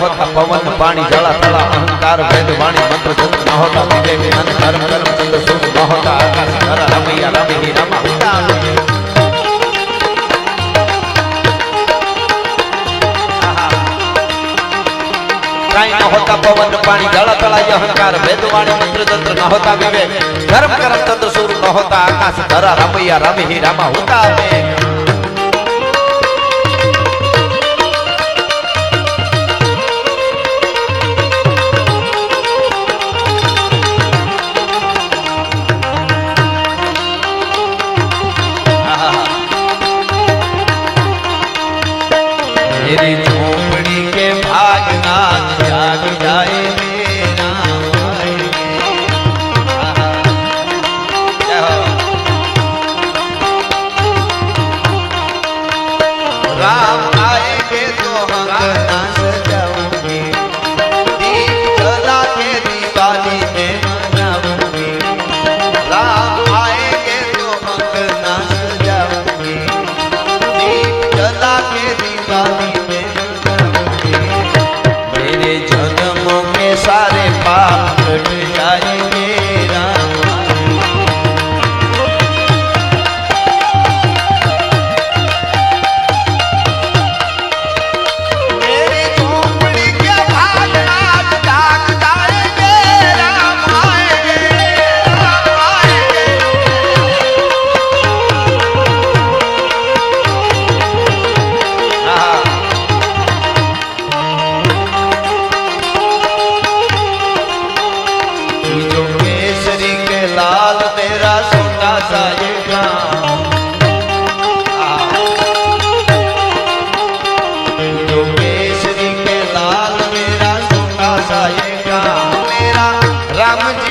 હોતા પવન, પાણી, જળા, તળા, અહંકાર, વેદ, વાણી, મંત્ર, જપ ન વિવેક જ્ઞાન ધર્મ, કર્મ, ચંદ્ર સુખ ન આકાશ ધરા રમૈયા રમિ રમા હોતા કાંઈ ન પવન, પાણી, જળ તળાય અહંકાર, વેદ, વાણી, મંત્ર તંત્ર ન વિવેક. ધર્મ, કરમ તંત્ર સુર ન આકાશ ધરા રમૈયા રમિ રામા રમા હોતા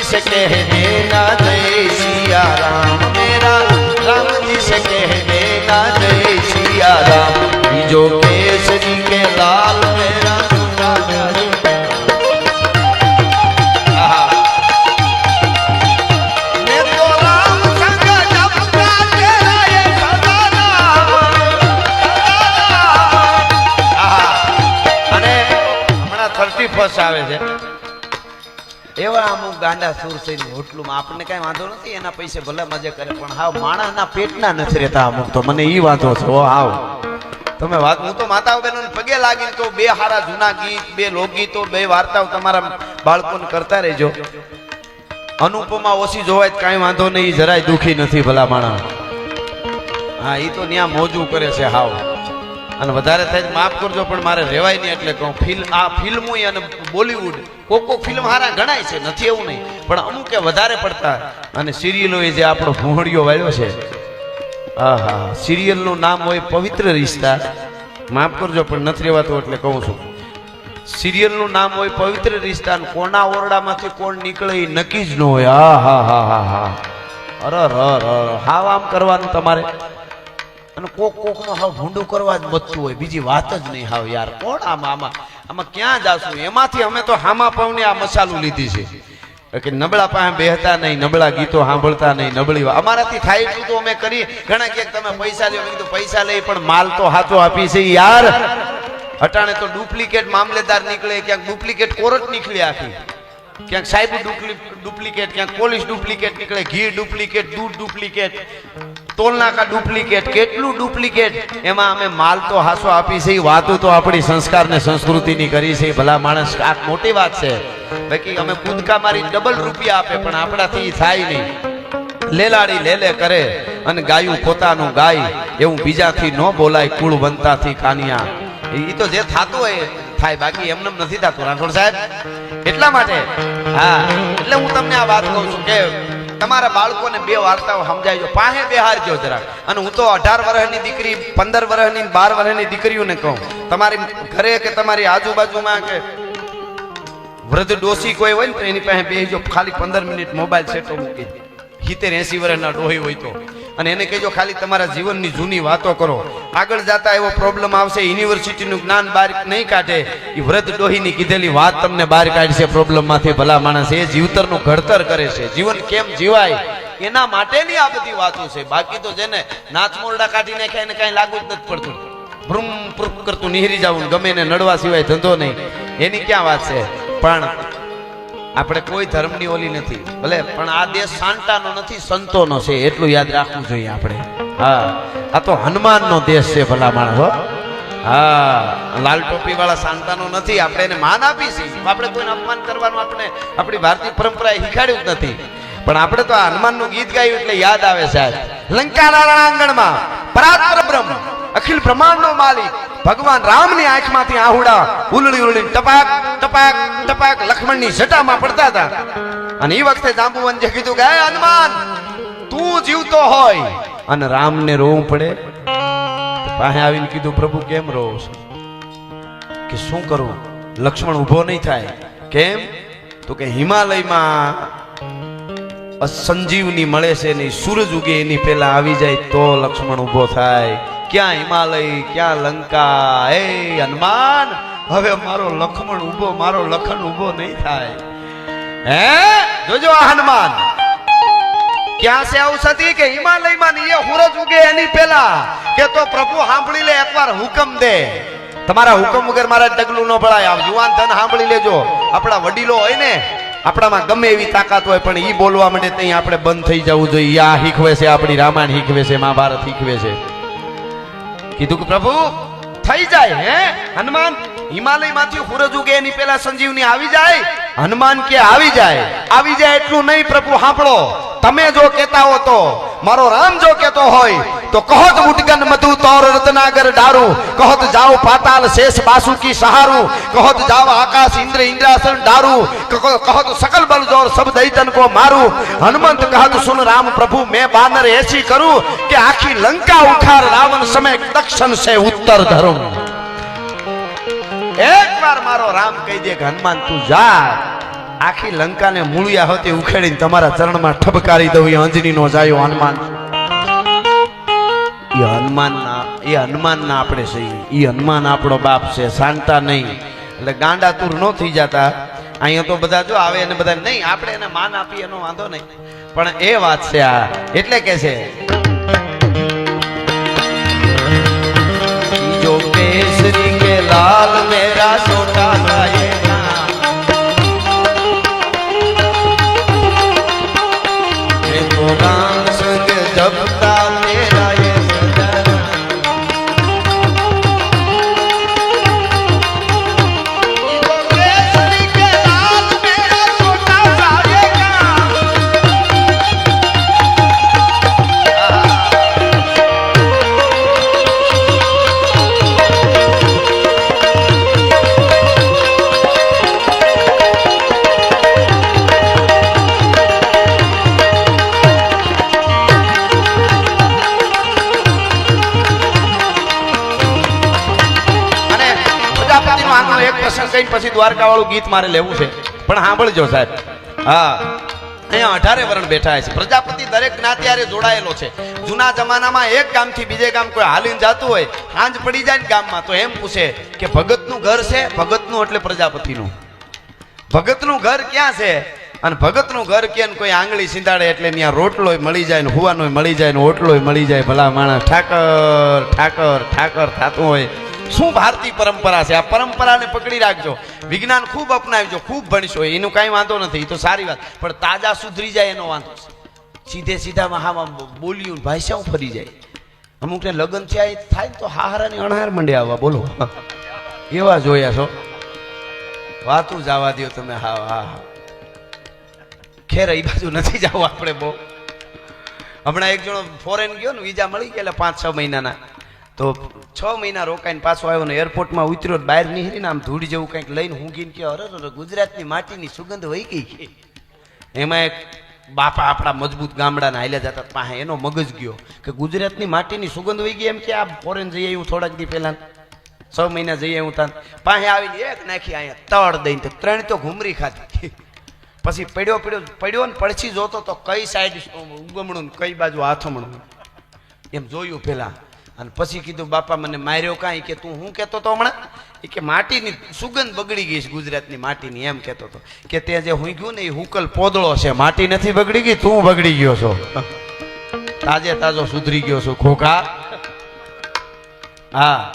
जी से कह देना जय सिया राम मेरा राम जी से कह देना जय सिया राम ये जो केसरी के लाल मेरा सोना सा ये गाँव। मैं तो राम संग जपता तेरा ये सदा नाम, सदा नाम। આહા. અને હમણાં થર્ટી ફર્સ્ટ આવે છે એવા અમુક ગાંડા સુર છે હોટલું આપણને કઈ વાંધો નથી, એના પૈસે ભલે મજા કરે, પણ હાવ માણસના પેટના નથી રહેતા અમુક તો. મને એ વાંધો છે ઓ હાવ. તમે વાત, હું તો માતાઓ બહેનોને પગે લાગીને તો બે હારા જૂના ગીત, બે લોકગીતો, બે વાર્તાઓ તમારા બાળકોને કરતા રહેજો. અનુપમા ઓછી જોવાય કાંઈ વાંધો નહીં જરાય દુખી નથી ભલા માણસ હા એ તો ત્યાં મોજું કરે છે, હાવ. અને વધારે થાય માફ કરજો, પણ મારે રહેવાય નહીં એટલે કહું, ફિલ્મ આ ફિલ્મો અને બોલિવૂડ, કોક કોક ફિલ્મ હારા ગણાય છે, નથી એવું નહીં. પણ અમુકે વધારે પડતા અને સિરિયલો એ જે આપણો ભૂંહળિયો વાળ્યો છે હા હા સિરિયલનું નામ હોય પવિત્ર રિશ્તા. માફ કરજો, પણ નથી રહેવાતું એટલે કહું છું. સિરિયલનું નામ હોય પવિત્ર રિશ્તા કોના ઓરડામાંથી કોણ નીકળે એ નક્કી જ ન હોય. હા હા હા હા હા અરે હાવ આમ કરવાનું તમારે. અને કોક કોકનું હાવ ભૂંડું કરવા જ બધતું હોય. બીજી વાત જ નહીં હાવ યાર. કોણ આમાં? આમાં આમાં ક્યાં જાશું? એમાંથી અમે તો હામા પાવને આ મસાલું લીધી છે. કે નબળા પાસે બેહતા નહીં, નબળા ગીતો સાંભળતા નહીં, નબળી અમારાથી થાય એટલું તો અમે કરી. ઘણા ક્યાંક તમે પૈસા લ્યો. કીધું, પૈસા લઈ, પણ માલ તો હાથો આપી છે યાર. અટાણે તો ડુપ્લિકેટ મામલેદાર નીકળે, ક્યાંક ડુપ્લિકેટ કોર્ટ નીકળી આખી. ક્યાંક સાહેબ ડુપ્લિકેટ, ક્યાંક પોલીસ ડુપ્લિકેટ નીકળે, ઘી ડુપ્લિકેટ, દૂધ ડુપ્લિકેટ. તોલનાકા ડુપ્લિકેટ, કેટલું ડુપ્લિકેટ? એમાં અમે માલ તો હાસો આપી છે વાતો તો આપણી સંસ્કાર ને સંસ્કૃતિની કરી છે ભલા માણસ આ મોટી વાત છે. બાકી અમે કૂદકા મારી ડબલ રૂપિયા આપે, પણ આપણાથી થાય નહીં. લેલાડી લેલે કરે, અને ગાયું પોતાનું ગાય, એવું બીજાથી ન બોલાય કુળવંતાથી કાનિયા. એ તો જે થાતું હોય થાય, બાકી એમને નથી થતું. રાઠોડ સાહેબ, એટલા માટે? હા, એટલે હું તમને આ વાત કહું છું કે તમારા બાળકોને બે વાર્તાઓ સમજાવજો. પાસે બેહારજો જરાક. અને હું તો અઢાર વર્ષની દીકરી, પંદર વર્ષની બાર વર્ષની દીકરીઓને કહું. તમારી ઘરે કે તમારી આજુબાજુમાં કે વૃદ્ધ ડોસી કોઈ હોય ને તો એની પાસે બેસજો ખાલી પંદર મિનિટ મોબાઈલ સેટો મૂકી સિત્તેર એસી વર્ષના ડોહી હોય તો. અને એને કહેજો, ખાલી તમારા જીવનની જૂની વાતો કરો. આગળ જતા એવો પ્રોબ્લેમ આવશે. યુનિવર્સિટીનું જ્ઞાન બહાર નહીં કાઢે. એ વ્રત ડોહીની કીધેલી વાત તમને બહાર કાઢશે. પ્રોબ્લેમમાંથી ભલા માણસ એ જીવતરનું ઘડતર કરે છે. જીવન કેમ જીવાય? એના માટેની આ બધી વાતો છે. બાકી તો જેને નાચમોરડા કાઢી નાખ્યા એને કાંઈ લાગુ જ નથી પડતું. ભ્રુમ ભ્રુમ કરતું નિહરી જવું ગમે એને નડવા સિવાય ધંધો નહીં. એની ક્યાં વાત છે? પણ આપણે કોઈ ધર્મની ઓલી નથી. ભલે, પણ આ દેશ સાંટાનો નથી, સંતોનો છે. એટલું યાદ રાખવું જોઈએ આપણે. હા. આ તો હનુમાનનો દેશ છે ભલા માણસ હો. હા. લાલ ટોપી વાળા સાંતાનો નથી. આપણે એને માન આપી છીએ આપણે કોઈને અપમાન કરવાનું આપણે આપણી ભારતીય પરંપરાએ શીખાડ્યું જ નથી. પણ આપણે તો હનુમાનનું ગીત ગાયું એટલે યાદ આવે સાહેબ. લંકાના રણાંગણમાં પરાત્પર બ્રહ્મ, અખિલ બ્રહ્માંડનો માલિક, ભગવાન રામની આંખમાંથી આહુડા ઉલળી ઉલળી ટપાક ટપાક ટપાક લક્ષ્મણની જટામાં પડતા હતા. અને એ વખતે જાંબુવંજે કીધું કે હનુમાન, તું જીવતો હોય. અને રામને રોવું પડે. પાસે આવીને કીધું, પ્રભુ, કેમ રહો છો? કે શું કરું? લક્ષ્મણ ઊભો નહીં થાય. કેમ? તો કે હિમાલયમાં સંજીવની મળે છે એની સૂરજ ઉગે, એની પહેલા આવી જાય તો લક્ષ્મણ ઊભો થાય. ક્યાં હિમાલય, ક્યાં લંકા? એ હનુમાન, હવે મારો લખમણ ઊભો, મારો લખન ઊભો નહીં થાય. હે? જોજો આ હનુમાન. ક્યાં છે ઔષધિ કે હિમાલયમાં એ સૂરજ ઉગે એની પહેલા? કે તો પ્રભુ સાંભળી લે, એકવાર હુકમ દે. તમારા હુકમ વગર મારા ડગલું ન ભળાય. આમ યુવાન ધન સાંભળી લેજો. આપણા વડીલો હોય ને આપણામાં ગમે એવી તાકાત હોય, પણ ઈ બોલવા માટે ત્યાં આપણે બંધ થઈ જવું જોઈએ. આ શીખવે છે, આપણી રામાયણ શીખવે છે, મહાભારત શીખવે છે. કીધું કે પ્રભુ, થઈ જાય, હે? હનુમાન, હિમાલયમાંથી સૂરજ ઉગે એની પહેલા સંજીવની આવી જાય? હનુમાન કે આવી જાય? આવી જાય એટલું નહીં, પ્રભુ, સાંભળો. તમે જો કહેતા હો તો, મારો રામ જો કહેતો હોય, તો કહત ઉટગન મધુ તોર રત્નાગર ડારું કહત જાઓ પાતાલ શેષ બાસુકી સહારું કહત જાઓ આકાશ ઇન્દ્ર ઇન્દ્રાસન ડારું કહત સકલ બલ જોર સબ દૈતન કો મારું, હનુમંત કહત સુન રામ પ્રભુ મેં બાનર એસી કરું, કે આખી લંકા ઉખાર રાવણ સમે દક્ષિણ સે ઉત્તર ધરું. એક વાર મારો રામ કહી દે હનુમાન તું જા. આખી લંકાને મૂળિયા હોતી ઉખેડીને તમારા ચરણમાં ઠબકારી દઉં, એ અંજની નો જાયો હનુમાન. એ હનુમાન ના એ હનુમાન ના આપણે છીએ. એ હનુમાન આપણો બાપ છે શાંતા નહીં. એટલે ગાંડા તુર ન થઈ જતા. અહીંયા તો બધા જો આવે અને બધા, નહીં, આપણે એને માન આપીએ, એનો વાંધો નહીં. પણ એ વાત છે આ. એટલે કે છે કઈ પછી દ્વારકા વાળું ગીત મારે લેવું છે. પણ સાંભળજો સાહેબ. હા. અહીંયા અઢારે વરણ બેઠા છે. પ્રજાપતિ દરેક જ્ઞાતિયારે જોડાયેલો છે. જૂના જમાનામાં એક ગામથી બીજે ગામ કોઈ હાલીને જતું હોય સાંજ પડી જાય ને ગામમાં. તો એમ પૂછે કે ભગતનું ઘર છે? ભગતનું એટલે પ્રજાપતિનું. ભગતનું ઘર ક્યાં છે? અને ભગતનું ઘર કે કોઈ આંગળી સિંધાડે એટલે ત્યાં રોટલોય મળી જાય ને હુવાનોય મળી જાય ને ઓટલોય મળી જાય. ભલા માણસ ઠાકર ઠાકર ઠાકર થતું હોય. શું ભારતીય પરંપરા છે. આ પરંપરાને પકડી રાખજો. વિજ્ઞાન ખૂબ અપનાવજો, ખૂબ ભણશો. એનું કાંઈ વાંધો નથી તો સારી વાત. પણ તાજા સુધરી જાય એનો વાંધો સીધે સીધામાં મહામાં બોલ્યું ભાષાઓ ફરી જાય. અમુકને લગ્ન થયા થાય તો હાહારાની અણહાર મંડે આવવા, બોલો. એવા જોયા છો? વાતું જવા દો તમે, હા હા હા. ખેર એ બાજુ નથી જવું આપણે બહુ. હમણાં એક જણો ફોરેન ગયો ને વિઝા મળી ગયા પાંચ છ મહિનાના. તો છ મહિના રોકાઈને પાછો આવ્યો ને એરપોર્ટમાં ઉતર્યો બહાર નીકળીને આમ ધૂળ જેવું કંઈક લઈને ઊંઘીને કે અરે અરે, ગુજરાતની માટીની સુગંધ વહી ગઈ એમાં એક બાપા આપણા મજબૂત ગામડાના હાલ્યા જતા પાસે એનો મગજ ગયો કે ગુજરાતની માટીની સુગંધ વહી ગઈ એમ કે આ ફોરેન જઈ આવ્યું થોડાક દી પહેલાં. છ મહિના જઈ આવ્યું તાન પાસે આવીને એક નાખી અહીંયા તળ દઈને ત્રણ તો ઘૂમરી ખાધી. પછી પડ્યો પડ્યો પડ્યો ને પડછી જોતો તો કઈ સાઈડ ઉગમણું કઈ બાજુ હાથમણું. એમ જોયું પેલા. અને પછી કીધું, બાપા, મને માર્યો કાંઈ? કે, તું હું કહેતો તો હમણાં? એ કે, માટીની સુગંધ બગડી ગઈ છે ગુજરાતની માટીની, એમ કહેતો હતો. કે, તે જે હું ગયું ને, એ હુકલ પોદળો છે, માટી નથી બગડી ગઈ, તું બગડી ગયો છો. તાજે તાજો સુધરી ગયો છું, ખોખા. હા.